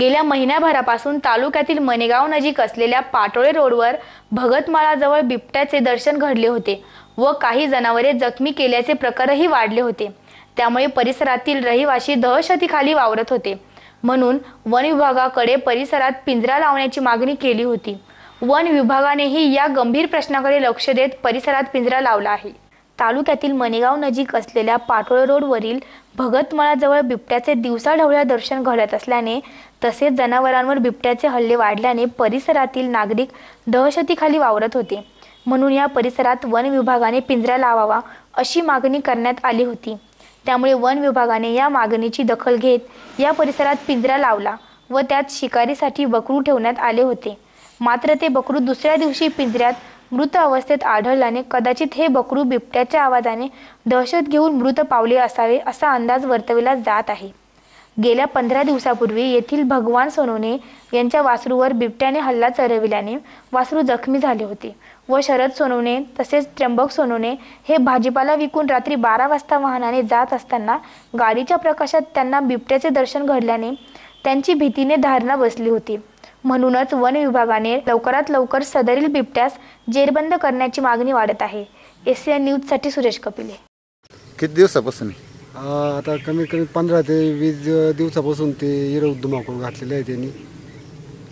गेल्या महिन्याभरापासून तालुक्यातील मनेगाव नजीक असलेल्या पाटोळे रोडवर भगतमाळाजवळ बिबट्याचे दर्शन घडले होते व काही जनावरे जखमी केल्याचे प्रकारही वाढले होते. त्यामुळे परिसरातील रहिवासी दहशतीखाली वावरत होते. म्हणून वन विभागाकडे परिसरात पिंजरा लावण्याची मागणी केली होती. वन विभागानेही या गंभीर प्रश्नाकडे लक्ष देत परिसरात पिंजरा लावला आहे. तालुक्यातील मनेगाव नजीक असलेल्या पाटोळे रोडवरील भगतमळाजवळ बिबट्याचे दिवसाढवळ्या दर्शन घडत असल्याने तसेच जनावरांवर बिबट्याचे हल्ले वाढल्याने परिसरातील नागरिक दहशतीखाली वावरत होते. म्हणून या परिसरात वन विभागाने पिंजरा लावावा अशी मागणी करण्यात आली होती. त्यामुळे वन विभागाने या मागणीची दखल घेत या परिसरात पिंजरा लावला व त्यात शिकारीसाठी बकरू ठेवण्यात आले होते. मात्र ते बकरू दुसऱ्या दिवशी पिंजऱ्यात मृत अवस्थेत आढळल्याने कदाचित हे बकरू बिबट्याच्या आवाजाने दहशत घेऊन मृत पावले असावे असा अंदाज वर्तविला जात आहे. गेल्या पंधरा दिवसापूर्वी येथील भगवान सोनोने यांच्या वासरूवर बिबट्याने हल्ला चढविल्याने वासरू जखमी झाले होते व शरद सोनवणे तसेच त्र्यंबक सोनवणे हे भाजीपाला विकून रात्री बारा वाजता वाहनाने जात असताना गाडीच्या प्रकाशात त्यांना बिबट्याचे दर्शन घडल्याने त्यांची भीतीने धारणा बसली होती. म्हणूनच वन विभागाने लवकरात लवकर सदरील बिबट्यास जेरबंद करण्याची मागणी वाढत आहे. एशियन न्यूजसाठी सुरेश कपिले. किती दिवसापासून? आता कमीत कमी पंधरा ते वीस दिव- दिवसापासून ते इरं धुमाकूळ घातलेलं आहे त्यांनी.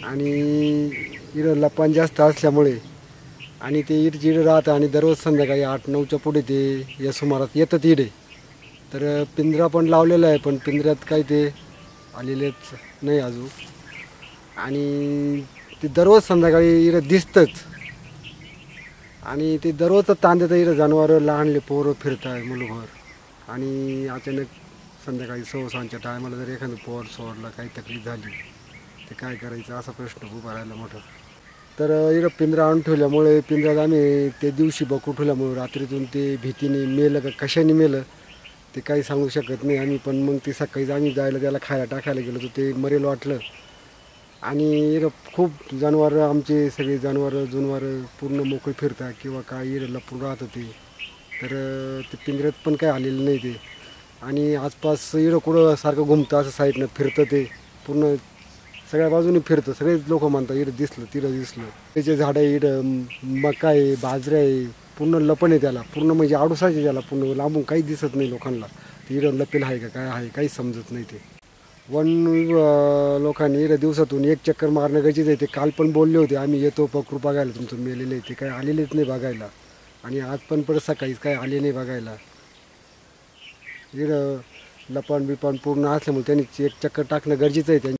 आणि इरं लपान जास्त असल्यामुळे आणि ते इडं राहतं आणि दररोज संध्याकाळी आठ नऊच्या पुढे ते या सुमारात येतात इडे तर पिंजरा पण लावलेला आहे पण पिंजऱ्यात काही ते आलेलेच नाही अजून. आणि ते दररोज संध्याकाळी इरं दिसतंच. आणि ते दररोज ताण देतं इथं जनावरं लहानले पोरं फिरतात मुलभर आणि अचानक संध्याकाळी सवसांच्या टायमाला जर एखादं पोर सोडला काही तकलीफ झाली ते काय करायचं? असा प्रश्न उभा राहिला मोठा. तर इथं पिंजरा आणून ठेवल्यामुळे पिंजरात आम्ही ते दिवशी बकू ठेवल्यामुळे रात्रीतून ते भीतीने मेलं का कशाने मेलं ते काही सांगू शकत नाही आम्ही. पण मग ते सकाळी आम्ही जायला त्याला खायला टाकायला गेलो तर ते मरेल वाटलं. आणि इथं खूप जनावरं आमचे सगळे जनावरं जुनवरं पूर्ण मोकळे फिरतात किंवा काय इथं लपून राहत होते तर ते पिंजऱ्यात पण काय आलेलं नाही ते. आणि आसपास इडं कुठं सारखं घुमतं असं साईडनं फिरतं ते. पूर्ण सगळ्या बाजूने फिरतं. सगळेच लोक म्हणतात इडं दिसलं तिथं दिसलं. त्याचे झाडं आहे मका आहे बाजरे आहे पूर्ण लपण आहे त्याला. पूर्ण म्हणजे आडूसाचे त्याला पूर्ण लांबून काही दिसत नाही लोकांना. इडं लपेल आहे का काय आहे काही समजत नाही ते. वन लोकांनी इकडे दिवसातून एक चक्कर मारणं गरजेचं आहे. ते काल पण बोलले होते आम्ही येतो पकडू बघायला. तुमचं मेलेले ते काय आलेलेच नाही बघायला. आणि आज पण परत सकाळीच काय आले नाही बघायला. इकडं लपण बिपण पूर्ण असल्यामुळे त्यांनी एक चक्कर टाकणं गरजेचं आहे. त्यांनी